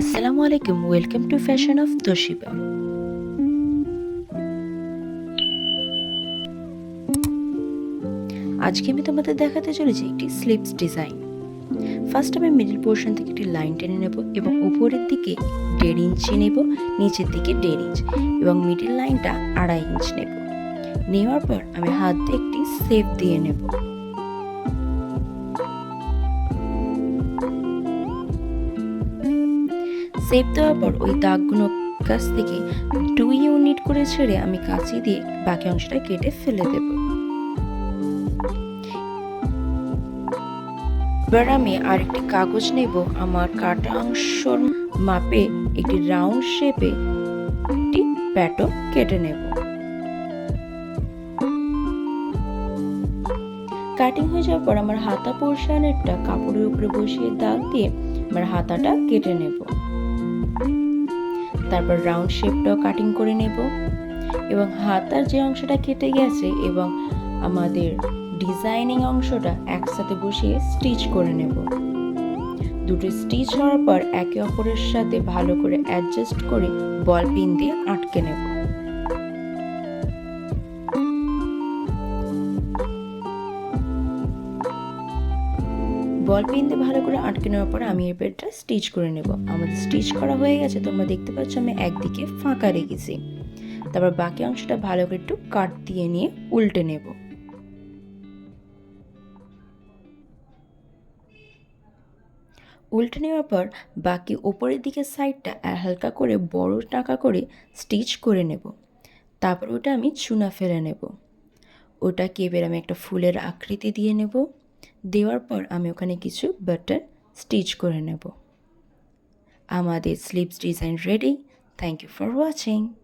আসসালামু আলাইকুম, welcome to fashion of Toshiba আজকে আমি তোমাদের দেখাতে চলেছি একটি স্লিপস ডিজাইন ফার্স্ট আমি মিডিল পোর্শন থেকে একটি লাইন টেনে নেব এবং উপরের দিকে দেড় ইঞ্চি নেব, নিচের দিকে দেড় ইঞ্চ এবং মিডিল লাইনটা আড়াই ইঞ্চ নেব। নেওয়ার পর আমি হাত দিয়ে একটি সেপ দিয়ে নেব। সেপ দেওয়ার পর ওই দাগগুলো কাছ থেকে দুই ইউনিট করে ছেড়ে আমি কাঁচি দিয়ে বাকি অংশটা কেটে ফেলে দেব। এবার আমি আরেকটি কাগজ নেব। আমার কাটা অংশর মাপে একটি রাউন্ড শেপে একটি প্যাটো কেটে নেব। কাটিং হয়ে যাওয়ার পর আমার হাতা পোর্শনেরটা কাপড়ের উপরে বসিয়ে দাগ দিয়ে আমার হাতাটা কেটে নেব। তারপর রাউন্ড শেপটাও কাটিং করে নেব এবং হাতার যে অংশটা কেটে গেছে এবং আমাদের ডিজাইনিং অংশটা একসাথে বসিয়ে স্টিচ করে নেব। দুটো স্টিচ হওয়ার পর একে অপরের সাথে ভালো করে অ্যাডজাস্ট করে বল পিন দিয়ে আটকে নেব। বল পিন দিয়ে ভালো করে আটকে নেওয়ার পর আমি এই পেটটা স্টিচ করে নেব। আমাদের স্টিচ করা হয়ে গেছে, তোমরা দেখতে পাচ্ছ আমি একদিকে ফাঁকা রেখেছি। তারপর বাকি অংশটা ভালো করে একটু কাট দিয়ে নিয়ে উল্টে নেব। উল্টে নেওয়ার পর বাকি ওপরের দিকে সাইডটা হালকা করে বড় টাকা করে স্টিচ করে নেব। তারপর ওটা আমি চুনা ফেলে নেব। ওটাকে এবার আমি একটা ফুলের আকৃতি দিয়ে নেব। দেওয়ার পর আমি ওখানে কিছু বাটন স্টিচ করে নেব। আমাদের slips design ready thank you for watching